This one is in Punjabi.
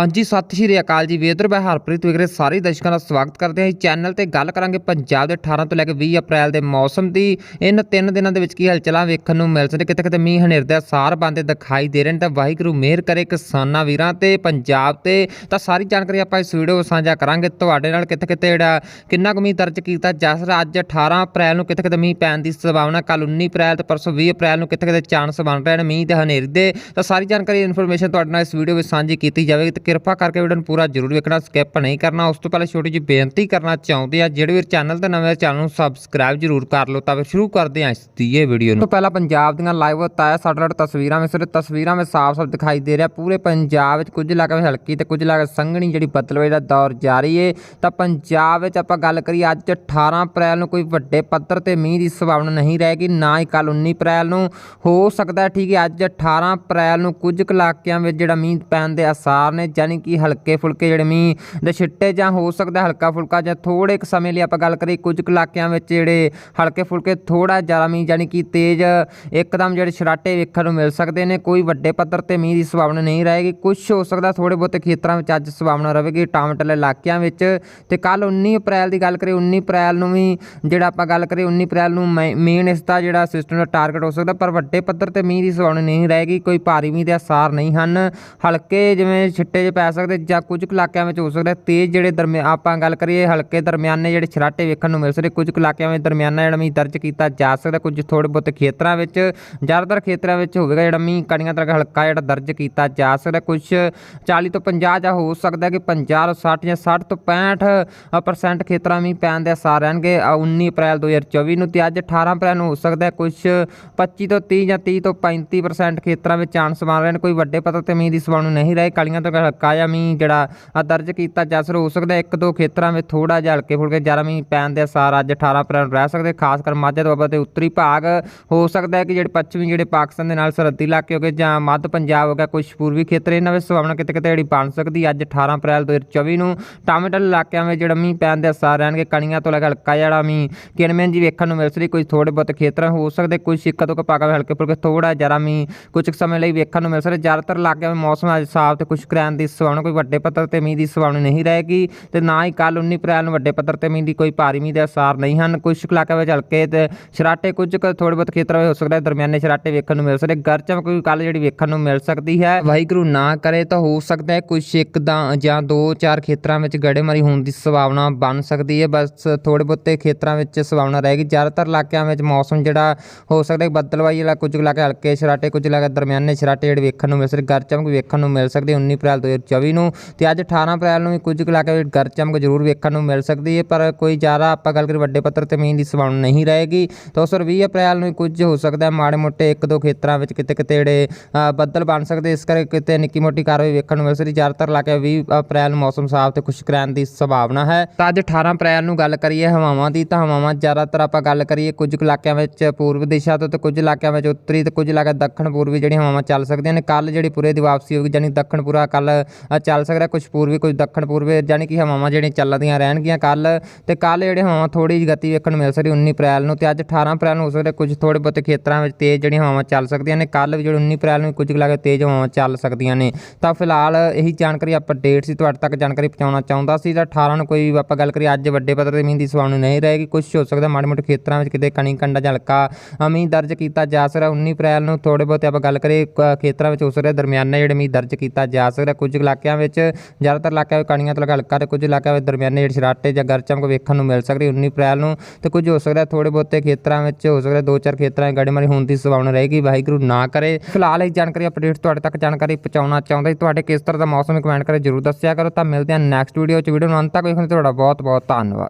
ਹਾਂਜੀ, ਸਤਿ ਸ਼੍ਰੀ ਅਕਾਲ ਜੀ। ਵੇਦਰ ਮੈਂ ਹਰਪ੍ਰੀਤ ਵਿਗਰੇ ਸਾਰੇ ਦਰਸ਼ਕਾਂ ਦਾ ਸਵਾਗਤ ਕਰਦੇ ਹਾਂ। ਇਸ ਚੈਨਲ ਤੇ ਗੱਲ ਕਰਾਂਗੇ ਪੰਜਾਬ ਦੇ 18 ਤੋਂ ਲੈ ਕੇ 20 ਅਪ੍ਰੈਲ ਦੇ ਮੌਸਮ ਦੀ। ਇਹਨਾਂ ਤਿੰਨ ਦਿਨਾਂ ਦੇ ਵਿੱਚ ਕੀ ਹਲਚਲਾਂ ਵੇਖਣ ਨੂੰ ਮਿਲ ਸਕਦੇ ਕਿਤੇ ਕਿਤੇ ਮੀਂਹ ਹਨੇਰ ਦੇ ਸਾਰ ਬੰਦੇ ਦਿਖਾਈ ਦੇ ਰਹੇ ਨੇ। ਤਾਂ ਵਾਹਿਗੁਰੂ ਮਿਹਰ ਕਰੇ ਕਿਸਾਨਾਂ ਵੀਰਾਂ ਤੇ ਪੰਜਾਬ ਤੇ। ਤਾਂ ਸਾਰੀ ਜਾਣਕਾਰੀ ਆਪਾਂ ਇਸ ਵੀਡੀਓ ਵਿੱਚ ਸਾਂਝਾ ਕਰਾਂਗੇ। ਤੁਹਾਡੇ ਨਾਲ ਕਿਤੇ ਕਿਤੇ ਜਿਹੜਾ ਕਿੰਨਾ ਕੁ ਮੀਂਹ ਦਰਜ ਕੀਤਾ ਜਾ ਸਕਦਾ? ਅੱਜ 18 ਅਪ੍ਰੈਲ ਨੂੰ ਕਿਤੇ ਕਿਤੇ ਮੀਂਹ ਪੈਣ ਦੀ ਸੰਭਾਵਨਾ ਕੱਲ 19 ਅਪ੍ਰੈਲ ਤੇ ਪਰਸੋਂ 20 ਅਪ੍ਰੈਲ ਨੂੰ ਕਿਤੇ ਕਿਤੇ ਚਾਂਸ ਬਣ ਰਹੇ ਨੇ ਮੀਂਹ ਤੇ ਹਨੇਰ ਦੇ। ਤਾਂ ਸਾਰੀ ਜਾਣਕਾਰੀ, ਇਨਫੋਰਮੇਸ਼ਨ ਤੁਹਾਡੇ ਨਾਲ ਇਸ ਵੀਡੀਓ ਵਿੱਚ ਸਾਂਝੀ ਕੀਤੀ ਜਾਵੇਗੀ। ਤੇ ਕਿਰਪਾ ਕਰਕੇ ਵੀਡੀਓ ਨੂੰ ਪੂਰਾ ਜ਼ਰੂਰ ਵੇਖਣਾ ਸਕਿਪ ਨਹੀਂ ਕਰਨਾ। ਉਸ ਤੋਂ ਪਹਿਲਾਂ ਛੋਟੀ ਜਿਹੀ ਬੇਨਤੀ ਕਰਨਾ ਚਾਹੁੰਦੇ ਆ, ਜਿਹੜੇ ਵੀ ਚੈਨਲ ਤੇ ਨਵੇਂ ਚੈਨਲ ਨੂੰ ਸਬਸਕ੍ਰਾਈਬ ਜ਼ਰੂਰ ਕਰ ਲਓ, ਤਾਂ ਫਿਰ ਸ਼ੁਰੂ ਕਰਦੇ ਹਾਂ ਇਸ ਦੀ ਇਹ ਵੀਡੀਓ ਨੂੰ। ਤੋਂ ਪਹਿਲਾਂ ਪੰਜਾਬ ਦੀਆਂ ਲਾਈਵ ਤਾਇਆ ਸਾਡੇ ਨਾਲ ਤਸਵੀਰਾਂ ਵਿੱਚ ਸਿਰ ਤਸਵੀਰਾਂ ਵਿੱਚ ਸਾਫ਼-ਸਾਫ਼ ਦਿਖਾਈ ਦੇ ਰਿਹਾ। ਪੂਰੇ ਪੰਜਾਬ ਵਿੱਚ ਕੁਝ ਇਲਾਕਿਆਂ ਵਿੱਚ ਹਲਕੀ ਤੇ ਕੁਝ ਇਲਾਕੇ ਸੰਘਣੀ ਜਿਹੜੀ ਬਦਲਵੇ ਦਾ ਦੌਰ ਜਾਰੀ ਹੈ ਤਾਂ ਪੰਜਾਬ ਵਿੱਚ ਆਪਾਂ ਗੱਲ ਕਰੀਏ, ਅੱਜ 18 ਅਪ੍ਰੈਲ ਨੂੰ ਕੋਈ ਵੱਡੇ ਪੱਧਰ ਤੇ ਮੀਂਹ ਦੀ ਸੰਭਾਵਨਾ ਨਹੀਂ ਰਹੇਗੀ, ਨਾ ਹੀ ਕੱਲ 19 ਅਪ੍ਰੈਲ ਨੂੰ। ਹੋ ਸਕਦਾ ਠੀਕ ਹੈ ਅੱਜ 18 ਅਪ੍ਰੈਲ ਨੂੰ ਕੁਝ ਕੁ ਇਲਾਕਿਆਂ ਵਿੱਚ ਜਿਹੜਾ ਮੀਂਹ ਪੈਣ ਦੇ ਆਸਾਰ ਨੇ ਯਾਨੀ ਕਿ ਹਲਕੇ ਫੁਲਕੇ ਜਿਹੜੇ ਮੀਂਹ ਦੇ ਛਿੱਟੇ ਜਾਂ ਹੋ ਸਕਦਾ ਹਲਕਾ ਫੁਲਕਾ ਜਾਂ ਥੋੜੇ ਕੁ ਸਮੇਂ ਲਈ ਆਪਾਂ ਗੱਲ ਕਰੀਏ, ਕੁਝ ਕੁ ਇਲਾਕਿਆਂ ਵਿੱਚ ਜਿਹੜੇ ਹਲਕੇ ਫੁਲਕੇ ਥੋੜਾ ਜ਼ਿਆਦਾ ਮੀਂਹ ਯਾਨੀ ਕਿ ਤੇਜ਼ ਇੱਕਦਮ ਜਿਹੜੇ ਛਰਾਟੇ ਵੇਖਣ ਨੂੰ ਮਿਲ ਸਕਦੇ ਨੇ, ਕੋਈ ਵੱਡੇ ਪੱਧਰ ਤੇ ਮੀਂਹ ਦੀ ਸੰਭਾਵਨਾ ਨਹੀਂ ਰਹੇਗੀ। ਕੁਝ ਹੋ ਸਕਦਾ ਥੋੜੇ ਬਹੁਤੇ ਖੇਤਰਾਂ ਵਿੱਚ ਅੱਜ ਸੰਭਾਵਨਾ ਰਹੇਗੀ, ਟਾਮਟਲ ਇਲਾਕਿਆਂ ਵਿੱਚ। ਤੇ ਕੱਲ 19 ਅਪ੍ਰੈਲ ਦੀ ਗੱਲ ਕਰੀਏ 19 ਅਪ੍ਰੈਲ ਨੂੰ ਵੀ ਜਿਹੜਾ ਆਪਾਂ ਗੱਲ ਕਰੀਏ 19 ਅਪ੍ਰੈਲ ਨੂੰ ਮੇਨ ਇਸ ਦਾ ਜਿਹੜਾ ਸਿਸਟਮ ਦਾ ਟਾਰਗੇਟ ਹੋ ਸਕਦਾ, ਪਰ ਵੱਡੇ ਪੱਧਰ ਤੇ ਮੀਂਹ ਦੀ ਸੰਭਾਵਨਾ ਨਹੀਂ ਰਹੇਗੀ, ਕੋਈ ਭਾਰੀ ਮੀਂਹ ਦੇ ਅਸਾਰ ਨਹੀਂ ਹਨ। ਹਲਕੇ ਜਿਵੇਂ ਛਿੱਟੇ 'ਚ ਪੈ ਸਕਦੇ ਜਾਂ ਕੁਝ ਕੁ ਇਲਾਕਿਆਂ ਵਿੱਚ ਹੋ ਸਕਦਾ ਤੇਜ਼ ਜਿਹੜੇ ਦਰਮਿਆਨ ਆਪਾਂ ਗੱਲ ਕਰੀਏ ਹਲਕੇ ਦਰਮਿਆਨੇ ਜਿਹੜੇ ਛਰਾਟੇ ਵੇਖਣ ਨੂੰ ਮਿਲ ਸਕਦੇ ਕੁਝ ਕੁ ਇਲਾਕਿਆਂ ਵਿੱਚ ਦਰਮਿਆਨਾ ਜਿਹੜਾ ਮੀਂਹ ਦਰਜ ਕੀਤਾ ਜਾ ਸਕਦਾ ਕੁਝ ਥੋੜੇ ਬਹੁਤੇ ਖੇਤਰਾਂ ਵਿੱਚ ਜ਼ਿਆਦਾਤਰ ਖੇਤਰਾਂ ਵਿੱਚ ਹੋਵੇਗਾ ਜਿਹੜਾ ਮੀਂਹ ਕਣੀਆਂ ਤਰ੍ਹਾਂ ਹਲਕਾ ਜਿਹੜਾ ਦਰਜ ਕੀਤਾ ਜਾ ਸਕਦਾ ਕੁਝ 40 ਤੋਂ 50 ਜਾਂ ਹੋ ਸਕਦਾ ਕਿ 50 ਤੋਂ 60 ਜਾਂ 60 ਤੋਂ 65 ਪਰਸੈਂਟ ਖੇਤਰਾਂ ਮੀਂਹ ਪੈਣ ਦੇ ਆਸਾਰ ਰਹਿਣਗੇ। ਅ, 19 ਅਪ੍ਰੈਲ 2024 ਨੂੰ ਤੇ ਅੱਜ 18 ਅਪ੍ਰੈਲ ਨੂੰ ਹੋ ਸਕਦਾ ਹੈ ਕੁਝ 25 ਤੋਂ 30 ਜਾਂ 30 ਤੋਂ 35 ਪਰਸੈਂਟ ਖੇਤਰਾਂ ਵਿੱਚ ਚਾਂਸ ਬਣ ਰਹੇ ਨੇ ਕੋਈ ਵੱਡੇ ਪੱਧਰ ਤੇ ਮੀਂਹ ਦੀ ਸੰਭਾਵਨਾ ਨਹੀਂ ਰਹੇ। ਕਾਲੀਆਂ ਤੋਂ ਹਲਕਾ ਜਿਹਾ ਮੀਂਹ ਜਿਹੜਾ ਆ ਦਰਜ ਕੀਤਾ ਜਾ ਸਕਦਾ, ਹੋ ਸਕਦਾ ਇੱਕ ਦੋ ਖੇਤਰਾਂ ਵਿੱਚ ਥੋੜਾ ਜਿਹਾ ਹਲਕੇ ਫੁਲਕੇ ਜ਼ਿਆਦਾ ਮੀਂਹ ਪੈਣ ਦੇ ਅਸਾਰ ਅੱਜ 18 ਅਪ੍ਰੈਲ ਨੂੰ ਰਹਿ ਸਕਦੇ, ਖਾਸ ਕਰ ਮਾਝਾ ਦੁਆਬਾ ਦੇ ਉੱਤਰੀ ਭਾਗ। ਹੋ ਸਕਦਾ ਹੈ ਕਿ ਜਿਹੜੇ ਪੱਛਮੀ ਜਿਹੜੇ ਪਾਕਿਸਤਾਨ ਦੇ ਨਾਲ ਸਰਹੱਦੀ ਇਲਾਕੇ ਹੋ ਗਏ ਜਾਂ ਮੱਧ ਪੰਜਾਬ ਹੋ ਗਿਆ, ਕੁਝ ਪੂਰਬੀ ਖੇਤਰ ਇਹਨਾਂ ਵਿੱਚ ਸੰਭਾਵਨਾ ਕਿਤੇ ਕਿਤੇ ਜਿਹੜੀ ਬਣ ਸਕਦੀ ਅੱਜ 18 ਅਪ੍ਰੈਲ 2024 ਨੂੰ ਟਾਮੇਟਲ ਇਲਾਕਿਆਂ ਵਿੱਚ ਜਿਹੜਾ ਮੀਂਹ ਪੈਣ ਦੇ ਅਸਾਰ ਰਹਿਣਗੇ। ਕਣੀਆਂ ਤੋਂ ਲੈ ਕੇ ਹਲਕਾ ਜਿਹੜਾ ਮੀਂਹ ਕਿਣਵੇਂ ਜੀ ਵੇਖਣ ਨੂੰ ਮਿਲ ਸਕਦੀ, ਕੁਝ ਥੋੜੇ ਬਹੁਤ ਖੇਤਰਾਂ ਹੋ ਸਕਦੇ, ਕੁਝ ਇੱਕ ਦੋ ਪਾਗਾ ਵਿੱਚ ਹਲਕੇ ਫੁਲਕੇ ਥੋੜਾ ਜ਼ਿਆਦਾ ਮੀਂਹ ਕੁਝ ਕੁ ਸਮੇਂ ਲਈ ਵੇਖਣ ਨੂੰ ਮਿਲ ਸਕਦਾ। ਜ਼ਿਆਦਾਤਰ ਇਲਾਕਿਆਂ ਵਿੱਚ ਮੌਸਮ ਅੱਜ ਸਾਫ਼ ਤੇ ਕੁਝ ਕਰੈਨ ਦੀ ਸੰਭਾਵਨਾ ਕੋਈ ਵੱਡੇ ਪੱਧਰ ਤੇ ਮੀਂਹ ਦੀ ਸੰਭਾਵਨਾ ਨਹੀਂ ਰਹੇਗੀ ਤੇ ਨਾ ਹੀ ਕੱਲ 19 ਅਪ੍ਰੈਲ ਨੂੰ ਵੱਡੇ ਪੱਧਰ ਤੇ ਮੀਂਹ ਦੀ ਕੋਈ ਭਾਰੀ ਮੀਂਹ ਦੇ ਆਸਾਰ ਨਹੀਂ ਹਨ। ਕੁਝ ਕੁ ਇਲਾਕਿਆਂ ਵਿੱਚ ਹਲਕੇ ਤੇ ਛਰਾਟੇ ਕੁਝ ਕੁ ਥੋੜੇ ਬਹੁਤ ਖੇਤਰਾਂ ਵਿੱਚ ਹੋ ਸਕਦਾ ਹੈ, ਦਰਮਿਆਨੇ ਛਰਾਟੇ ਵੇਖਣ ਨੂੰ ਮਿਲ ਸਕਦੇ ਗਰਚਮ ਕੋਈ ਕੱਲ ਜਿਹੜੀ ਵੇਖਣ ਨੂੰ ਮਿਲ ਸਕਦੀ ਹੈ। ਵਾਹਿਗੁਰੂ ਨਾ ਕਰੇ ਤਾਂ ਹੋ ਸਕਦਾ ਹੈ ਕੁਝ ਇੱਕ ਦਾ ਜਾਂ ਦੋ ਚਾਰ ਖੇਤਰਾਂ ਵਿੱਚ ਗੜੇਮਾਰੀ ਹੋਣ ਦੀ ਸੰਭਾਵਨਾ ਬਣ ਸਕਦੀ ਹੈ। ਬਸ ਥੋੜੇ ਬਹੁਤੇ ਖੇਤਰਾਂ ਵਿੱਚ ਸੰਭਾਵਨਾ ਰਹੇਗੀ। ਜ਼ਿਆਦਾਤਰ ਇਲਾਕਿਆਂ ਵਿੱਚ ਮੌਸਮ ਜਿਹੜਾ ਹੋ ਸਕਦਾ ਹੈ ਬੱਦਲਵਾਈ ਵਾਲਾ ਕੁਝ ਇਲਾਕੇ ਹਲਕੇ ਛਰਾਟੇ ਕੁਝ ਇਲਾਕੇ ਦਰਮਿਆਨੇ ਛਰਾਟੇ ਜਿਹੜੇ ਵੇਖਣ ਨੂੰ ਮਿਲ ਸਕਦੇ ਗਰਚਮਕ ਵੇਖਣ ਨੂੰ ਮਿਲ ਸਕਦੀ 19 ਅਪ੍ਰੈਲ 2024 ਨੂੰ ਤੇ ਅੱਜ 18 ਅਪ੍ਰੈਲ ਨੂੰ ਵੀ ਕੁਝ ਕੁ ਇਲਾਕੇ ਵਿੱਚ ਗਰਚਮਕ ਜ਼ਰੂਰ ਵੇਖਣ ਨੂੰ ਮਿਲ ਸਕਦੀ ਹੈ, ਪਰ ਕੋਈ ਜ਼ਿਆਦਾ ਆਪਾਂ ਗੱਲ ਕਰੀ ਵੱਡੇ ਪੱਧਰ ਤੇ ਮੀਂਹ ਦੀ ਸੰਭਾਵਨਾ ਨਹੀਂ ਰਹੇਗੀ। ਤਾਂ ਉਸ 20 ਅਪ੍ਰੈਲ ਨੂੰ ਵੀ ਕੁਝ ਹੋ ਸਕਦਾ ਹੈ, ਮਾੜੇ ਮੋਟੇ ਇੱਕ ਦੋ ਖੇਤਰਾਂ ਵਿੱਚ ਕਿਤੇ ਕਿਤੇ ਜਿਹੜੇ ਬੱਦਲ ਬਣ ਸਕਦੇ, ਇਸ ਕਰਕੇ ਕਿਤੇ ਨਿੱਕੀ ਮੋਟੀ ਕਾਰਵਾਈ ਵੇਖਣ ਨੂੰ ਮਿਲ ਸਕਦੀ। ਜ਼ਿਆਦਾਤਰ ਇਲਾਕੇ 20 ਅਪ੍ਰੈਲ ਨੂੰ ਮੌਸਮ ਸਾਫ਼ ਤੇ ਖੁਸ਼ਕ ਰਹਿਣ ਦੀ ਸੰਭਾਵਨਾ ਹੈ। ਤਾਂ ਅੱਜ 18 ਅਪ੍ਰੈਲ ਨੂੰ ਗੱਲ ਕਰੀਏ ਹਵਾਵਾਂ ਦੀ, ਤਾਂ ਹਵਾਵਾਂ ਜ਼ਿਆਦਾਤਰ ਆਪਾਂ ਗੱਲ ਕਰੀਏ ਕੁਝ ਕੁ ਇਲਾਕਿਆਂ ਵਿੱਚ ਪੂਰਬ ਦਿਸ਼ਾ ਤੋਂ ਤੇ ਕੁਝ ਇਲਾਕਿਆਂ ਵਿੱਚ ਉੱਤਰੀ ਤੇ ਕੁਝ ਇਲਾਕੇ ਦੱਖਣ ਪੂਰਬੀ ਜਿਹੜੀਆਂ ਹਵਾਵਾਂ ਚੱਲ ਸਕਦੀਆਂ ਨੇ। ਕੱਲ ਜਿਹੜੀ ਪੂਰੇ ਦੀ ਵਾਪਸੀ ਹੋਊਗੀ ਯਾਨੀ ਦੱਖਣ ਪੂਰਾ ਕੱਲ ਚੱਲ ਸਕਦਾ ਕੁਝ ਪੂਰਬੀ ਕੁਝ ਦੱਖਣ ਪੂਰਬੀ ਯਾਨੀ ਕਿ ਹਵਾਵਾਂ ਜਿਹੜੀਆਂ ਚੱਲਦੀਆਂ ਰਹਿਣਗੀਆਂ ਕੱਲ ਤੇ ਕੱਲ ਜਿਹੜੇ ਹਵਾਵਾਂ ਥੋੜੀ ਜਿਹੀ ਗਤੀ ਵੇਖਣ ਨੂੰ ਮਿਲ ਸਕਦੀ 19 ਅਪ੍ਰੈਲ ਨੂੰ ਤੇ ਅੱਜ 18 ਅਪ੍ਰੈਲ ਨੂੰ ਹੋ ਸਕਦਾ ਕੁਝ ਥੋੜੇ ਬਹੁਤੇ ਖੇਤਰਾਂ ਵਿੱਚ ਤੇਜ਼ ਜਿਹੜੀਆਂ ਹਵਾਵਾਂ ਚੱਲ ਸਕਦੀਆਂ ਨੇ ਕੱਲ ਵੀ ਜਿਹੜੇ 19 ਅਪ੍ਰੈਲ ਨੂੰ ਕੁਝ ਕੁ ਤੇਜ਼ ਹਵਾਵਾਂ ਚੱਲ ਸਕਦੀਆਂ ਨੇ। ਤਾਂ ਫਿਲਹਾਲ ਇਹੀ ਜਾਣਕਾਰੀ ਅਪਡੇਟ ਸੀ, ਤੁਹਾਡੇ ਤੱਕ ਜਾਣਕਾਰੀ ਪਹੁੰਚਾਉਣਾ ਚਾਹੁੰਦਾ ਸੀ, ਤਾਂ 18 ਨੂੰ ਕੋਈ ਆਪਾਂ ਗੱਲ ਕਰੀਏ, ਅੱਜ ਵੱਡੇ ਪੱਧਰ ਤੇ ਮੀਂਹ ਦੀ ਸੰਭਾਵਨਾ ਨਹੀਂ ਰਹੇਗੀ ਕੁਝ ਹੋ ਸਕਦਾ ਮਾੜੇ ਮੋਟੇ ਖੇਤਰਾਂ ਵਿੱਚ ਕਿਤੇ ਕਣੀ ਕੰਡਾ ਜਾਂ ਹਲਕਾ ਮੀਂਹ ਦਰਜ ਕੀਤਾ ਜਾ ਸਕਦਾ 19 ਅਪ੍ਰੈਲ ਨੂੰ ਥੋੜੇ ਬਹੁਤੇ ਆਪਾਂ ਗੱਲ ਕਰੀਏ ਖੇਤਰਾਂ ਵਿੱਚ ਹੋ ਸਕਦਾ ਦਰਮਿਆਨੇ ਜਿਹੜੇ ਮੀਂਹ ਦਰਜ ਕੀਤਾ ਜਾ ਸਕਦਾ ਕੁਝ ਕੁਝ ਇਲਾਕਿਆਂ ਵਿੱਚ, ਜ਼ਿਆਦਾਤਰ ਇਲਾਕਿਆਂ ਵਿੱਚ ਕਣੀਆਂ ਤੋਂ ਲੈ ਕੇ ਹਲਕਾ ਤੇ ਕੁਝ ਇਲਾਕਿਆਂ ਵਿੱਚ ਦਰਮਿਆਨੇ ਜਿਹੜੇ ਛਰਾਟੇ ਜਾਂ ਗਰਚਮਕ ਵੇਖਣ ਨੂੰ ਮਿਲ ਸਕਦੀ 19 ਅਪ੍ਰੈਲ ਨੂੰ ਤੇ ਕੁਝ ਹੋ ਸਕਦਾ ਥੋੜੇ ਬਹੁਤੇ ਖੇਤਰਾਂ ਵਿੱਚ, ਹੋ ਸਕਦਾ ਦੋ ਚਾਰ ਖੇਤਰਾਂ ਵਿੱਚ ਗੜੇਮਾਰੀ ਹੋਣ ਦੀ ਸੰਭਾਵਨਾ ਰਹੇਗੀ। ਵਾਹਿਗੁਰੂ ਨਾ ਕਰੇ। ਫਿਲਹਾਲ ਇਹ ਜਾਣਕਾਰੀ ਅਪਡੇਟ ਤੁਹਾਡੇ ਤੱਕ ਜਾਣਕਾਰੀ ਪਹੁੰਚਾਉਣਾ ਚਾਹੁੰਦਾ ਸੀ ਤੁਹਾਡੇ ਕਿਸ ਤਰ੍ਹਾਂ ਦਾ ਮੌਸਮ ਕਮੈਂਟ ਕਰੇ ਜਰੂਰ ਦੱਸਿਆ ਕਰੋ। ਤਾਂ ਮਿਲਦੇ ਹਾਂ ਨੈਕਸਟ ਵੀਡੀਓ 'ਚ। ਵੀਡੀਓ ਨੂੰ ਅੰਤ ਤੱਕ ਵੇਖਣ ਲਈ ਤੁਹਾਡਾ ਬਹੁਤ ਬਹੁਤ ਧੰਨਵਾਦ।